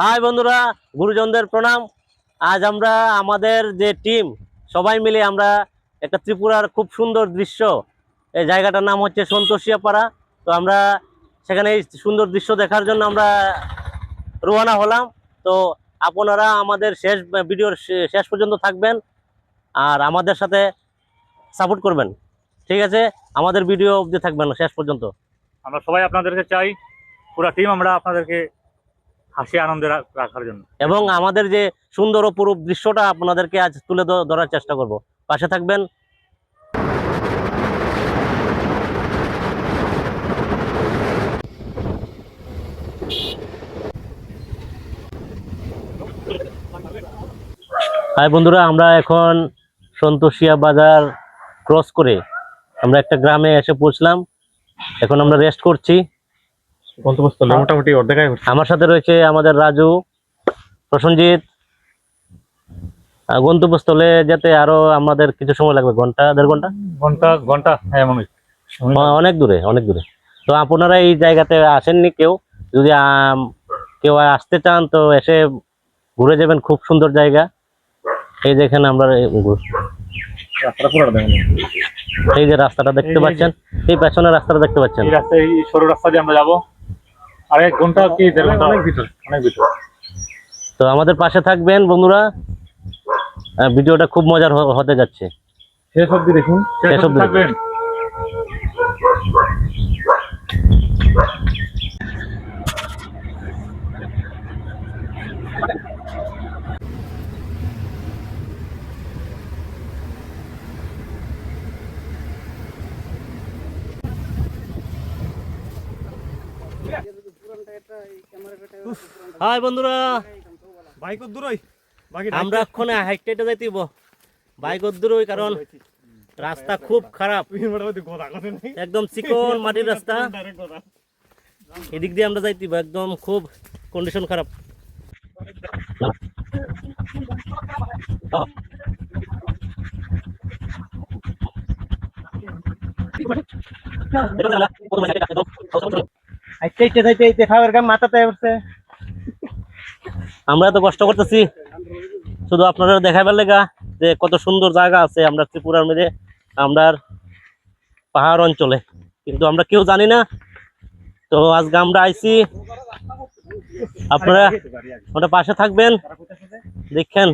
High বন্ধুরা, গুরুজনদের প্রণাম। আজ আমরা, আমাদের যে টিম সবাই মিলে আমরা একটা ত্রিপুরার খুব সুন্দর দৃশ্য, এই জায়গাটার নাম হচ্ছে সন্তোষিয়াপাড়া তো আমরা সেখানে এই সুন্দর দৃশ্য দেখার জন্য আমরা রোয়ানা হলাম। তো আপনারা আমাদের শেষ, ভিডিওর শেষ পর্যন্ত থাকবেন আর আমাদের সাথে সাপোর্ট করবেন। ঠিক আছে? আমাদের ভিডিও অবধি থাকবেন, শেষ পর্যন্ত। আমরা সবাই আপনাদেরকে চাই, পুরো টিম আমরা আপনাদেরকে হাসি আনন্দে রাখার জন্য। এবং আমাদের যে সুন্দর অপরূপ দৃশ্যটা আপনাদেরকে আজ তুলে ধরার চেষ্টা করব। পাশে থাকবেন। হাই বন্ধুরা, আমরা এখন সন্তোষিয়া বাজার ক্রস করে আমরা একটা গ্রামে এসে পৌঁছলাম। এখন আমরা রেস্ট করছি। গন্তব্যস্থলে? মোটামুটি অর্ধেকাই আমার সাথে রয়েছে আমাদের রাজু প্রসঞ্জিৎ। গন্তব্যস্থলে যেতে আরও আমাদের কিছু সময় লাগবে ঘণ্টা দেড় ঘণ্টা? ঘণ্টা ঘণ্টা হ্যাঁ অনেক দূরে অনেক দূরে। তো আপনারা এই জায়গাতে আসেননি কেউ? যদি কেউ আসতে চান তো এসে ঘুরে যাবেন খুব সুন্দর জায়গা। এই দেখেন আমরা এই ঘু- রাস্তাটা পুরো দেখেন। এই যে রাস্তাটা দেখতে পাচ্ছেন এই পেছনের রাস্তাটা দেখতে পাচ্ছেন। এই সরু রাস্তা দিয়ে আমরা যাব। আর এক ঘণ্টা কি দেড় ঘণ্টা? অনেক ভিতর অনেক ভিতর। তো আমাদের পাশে থাকবেন বন্ধুরা। ভিডিওটা খুব মজার হতে যাচ্ছে। শেষ অব্দি দেখুন। শেষ শেষ অব্দি থাকবেন। হাই বন্ধুরা। বাইক দূরই। আমরা এখন হাইটে যাইতেইব বাইক দূরই কারণ রাস্তা খুব খারাপ। একদম চিকন মাটির রাস্তা। এদিক দিয়ে আমরা যাইতেইব একদম খুব কন্ডিশন খারাপ। আমরা তো কষ্ট করতেছি। শুধু আপনারা দেখাবার লেগা যে কত সুন্দর জায়গা আছে আমরা ত্রিপুরার মধ্যে আমরা পাহাড় অঞ্চলে। কিন্তু আমরা কেউ জানি না। তো আজকে আমরা আইছি। আপনারা ওটা পাশে থাকবেন। দেখেন।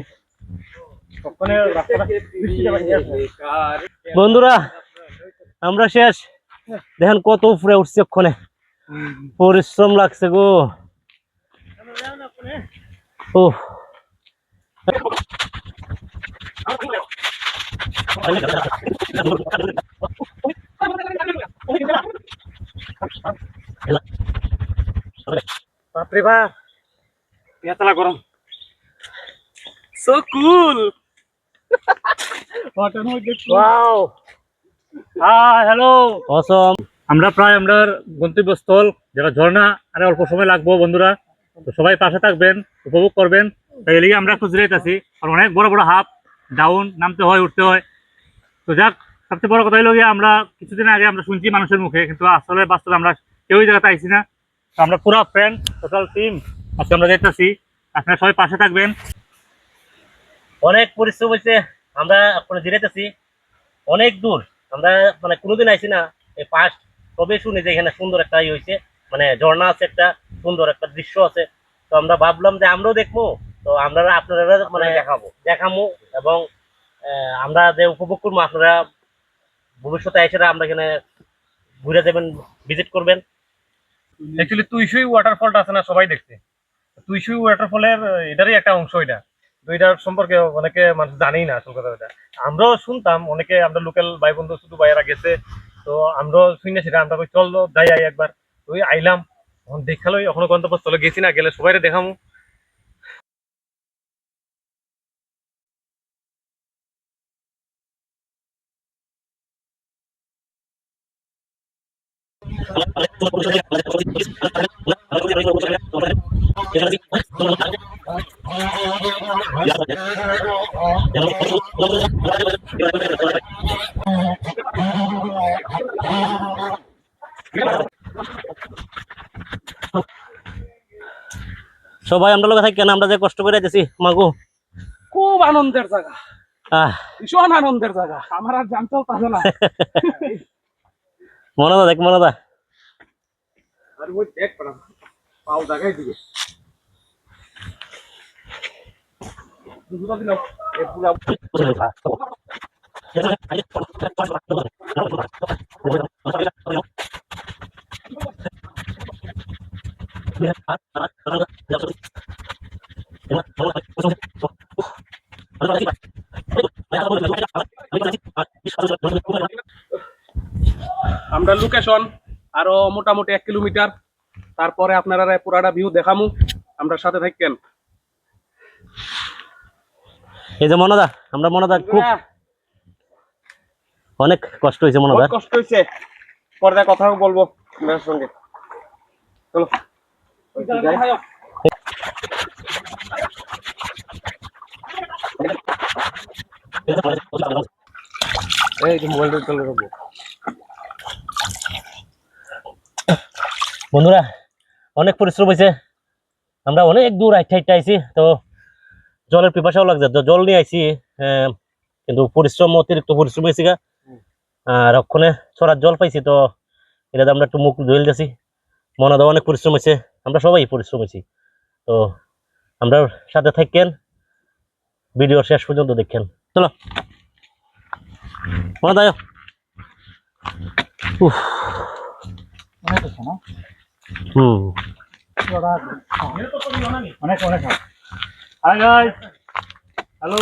বন্ধুরা, আমরা শেষ। দেখেন কত উপরে উঠছি ওখানে পরিশ্রম লাগছে গো। ও বাপরে বাপ পেতলা গরম so cool wow hi hello awesome আমরা প্রায় আমরা গন্তব্যস্থল যেটা ঝর্ণা আর অল্প সময় লাগবো বন্ধুরা। তো সবাই পাশে থাকবেন, উপভোগ করবেন। তাই এদিকে আমরা খুঁজে আছি আর অনেক বড় বড় হাফ ডাউন নামতে হয়, উঠতে হয়। তো যাক, সবচেয়ে বড় কথা হলো গিয়ে আমরা কিছুদিন আগে আমরা শুনছি মানুষের মুখে, কিন্তু আসলে বাস্তবে আমরা কেউই জায়গাতে আইছি না। আমরা পুরো ফ্রেন্ড টোটাল টিম আজকে আমরা যেতেছি আপনারা সবাই পাশে থাকবেন। অনেক পরিশ্রম হয়েছে আমরা আপনার জিরাইতেছি। অনেক দূর, আমরা মানে কোনোদিন আইছি না, এই ফার্স্ট তবে শুনি যে এখানে সুন্দর একটা ইয়ে হয়েছে মানে ঝর্ণা আছে একটা সুন্দর একটা দৃশ্য আছে। তো আমরা ভাবলাম যে আমরাও দেখব। তো আমরা আপনারা মানে দেখাবো। দেখামো এবং আমরা যে উপভোগ করব আপনারা ভবিষ্যতে এসে আমরা এখানে ঘুরে যাবেন ভিজিট করবেন। অ্যাকচুয়ালি তুইশুই ওয়াটারফলটা আছে না সবাই দেখছে। তুইশুই ওয়াটারফলের এটারই একটা অংশ এটা। তো এটার সম্পর্কে অনেকে মানুষ জানেই না আসল কথা এটা আমরাও শুনতাম অনেকে আমরা লোকাল ভাই বন্ধু শুধু ভাইয়েরা গেছে। তো আমরাও শুনি সেটা আমরা কই, চল যাই একবার। তুই আইলাম এখন দেখাল এখনও গন্তব্যস্থলে গেছি না গেলে সবাই দেখামো। সবাই আমরা লোক থাকি কেন? আমরা যে কষ্ট করে দিছি মাগু। খুব আনন্দের জায়গা। ভীষণ আনন্দের জায়গা। আমার আর না। মনে দেখ মনে দা আর ওই দেখ পড়া। পাও জায়গায় দিকে পুরা লোকেশন আরও মোটামুটি এক কিলোমিটার। তারপরে আপনারা পুরাটা ভিউ দেখামু আমরা সাথে থাকেন। এই যে মনে দা আমরা মনে দা খুব অনেক কষ্ট হয়েছে মনে দা কষ্ট হয়েছে। পর্দায় কথা বলব আপনার সঙ্গে। চলো। এই মোবাইলটা চলে রাখব। বন্ধুরা, অনেক পরিশ্রম হয়েছে। আমরা অনেক দূর আইটা আইটা আইছি, তো জলের পিপাসাও লাগছে। জল নিয়ে আইছি কিন্তু পরিশ্রম, অতিরিক্ত পরিশ্রম হয়েছে গা। আর ওখানে ছড়ার জল পাইছি, তো এটাতে আমরা একটু মুখ ধুয়ে দিয়েছি মনে দাও অনেক পরিশ্রম হয়েছে। আমরা সবাই পরিশ্রম হয়েছি। তো আমরা সাথে থাকেন, ভিডিও শেষ পর্যন্ত দেখেন। চলো। মনে দাও উফ অনেক অনেক হাই গাইস হ্যালো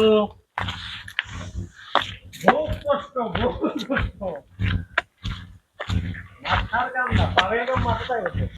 কষ্ট বহুত কষ্ট মাথার কাম না পারে মাথাটাই হচ্ছে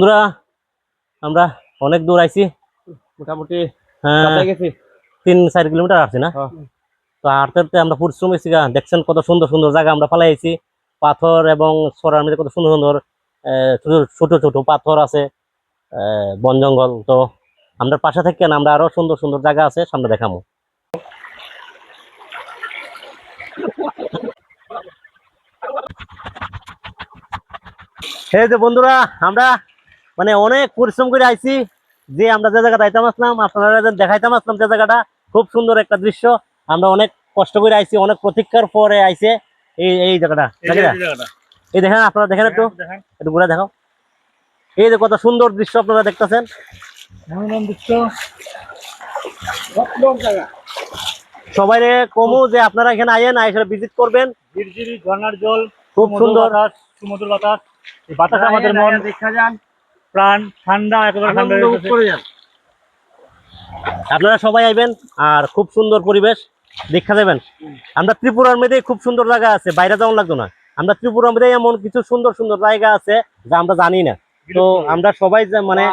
বন্ধুরা আমরা অনেক দূর আইছি। মোটামুটি হ্যাঁ তিন চার কিলোমিটার আসছে না? হ্যাঁ। তো হাঁটতে হাঁটতে আমরা পরিশ্রম হয়েছি গা। দেখছেন কত সুন্দর সুন্দর জায়গা আমরা ফালাইছি পাথর এবং সরার মধ্যে কত সুন্দর সুন্দর ছোট ছোট পাথর আছে বন জঙ্গল। তো আমরা পাশে থাকি না আমরা আরও সুন্দর সুন্দর জায়গা আছে সামনে দেখামো। এই যে বন্ধুরা আমরা মানে অনেক পরিশ্রম করে আইছি যে আমরা যে জায়গাটা আইতাম আসলাম আপনারা দেখাইতাম আসলাম যে জায়গাটা খুব সুন্দর একটা দৃশ্য। আমরা অনেক কষ্ট করে আইছি অনেক প্রতীক্ষার পরে আইছে এই এই জায়গাটা এই দেখেন আপনারা দেখেন একটু একটু ঘুরে দেখাও। এই যে কত সুন্দর দৃশ্য আপনারা দেখতেছেন। সবাই কমু যে আপনারা এখানে আইয়েন এসে ভিজিট করবেন। ঝিরঝিরি ঝর্ণার জল খুব সুন্দর। সুমধুর বাতাস। বাতাস আমাদের মন দেখা যান। প্রাণ ঠান্ডা একেবারে ঠান্ডা হয়ে আপনারা সবাই আইবেন আর খুব সুন্দর পরিবেশ দেখা যাবেন আমরা ত্রিপুরার মধ্যে খুব সুন্দর জায়গা আছে বাইরে যাওয়া লাগতো না। আমরা ত্রিপুরার মধ্যে এমন কিছু সুন্দর সুন্দর জায়গা আছে যা আমরা জানি না। তো আমরা সবাই যে মানে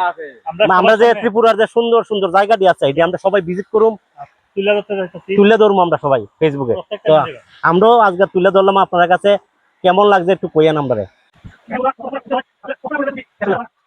আমরা আমরা যে ত্রিপুরার যে সুন্দর সুন্দর জায়গাটি আছে এটি আমরা সবাই ভিজিট করুম। তুলে ধরবো আমরা সবাই ফেসবুকে তো আমরাও আজকে তুলে ধরলাম আপনার কাছে। কেমন লাগছে একটু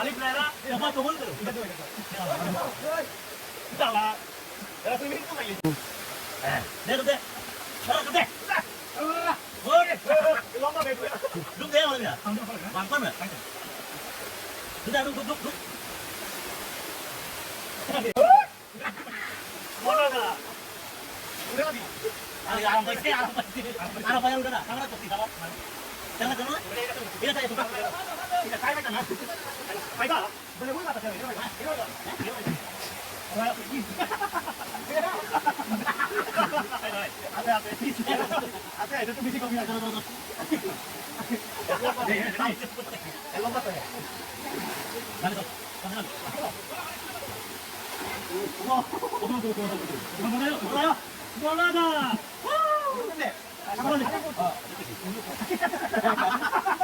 কইয়া নাম্বারে এ যাব যাব যাব আমাদের যাব যাব বন্ধু যাব না না না রেডি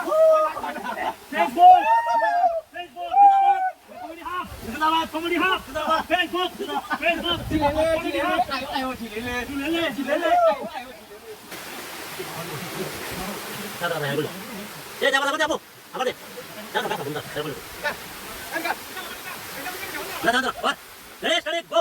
স্টার্ট গো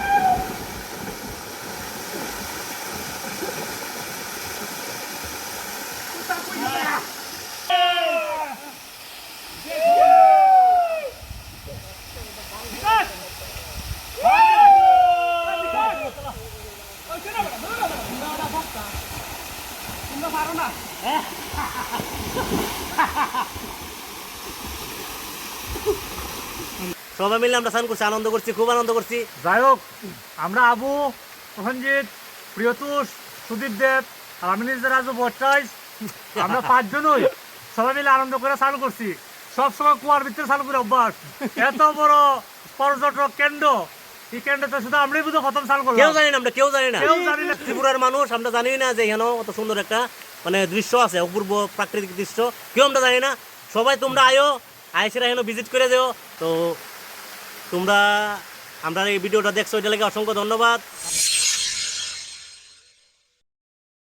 সবাই মিলে আমরা স্নান করছি, আনন্দ করছি, খুব আনন্দ করছি। যাই হোক, আমরা আবু প্রসঞ্জিৎ প্রিয়তুষ, সুদীপ দেব আর আমি রাজু ভট্টাইশ আমরা পাঁচজনই সবাই মিলে আনন্দ করে চালু করছি। সব সময় কুয়ার ভিতরে চালু করে অভ্যাস। এত বড় পর্যটক কেন্দ্র। এই শুধু আমরাই বুঝে প্রথম চালু কেউ জানি না আমরা কেউ জানি না। কেউ জানি না। ত্রিপুরার মানুষ আমরা জানি না যে এখানে অত সুন্দর একটা মানে দৃশ্য আছে অপূর্ব প্রাকৃতিক দৃশ্য। কেউ আমরা জানি না। সবাই তোমরা আয়ো আইসিরা এখানে ভিজিট করে দেও তো তোমরা আমরা এই ভিডিওটা দেখছ এটা লাগে অসংখ্য ধন্যবাদ।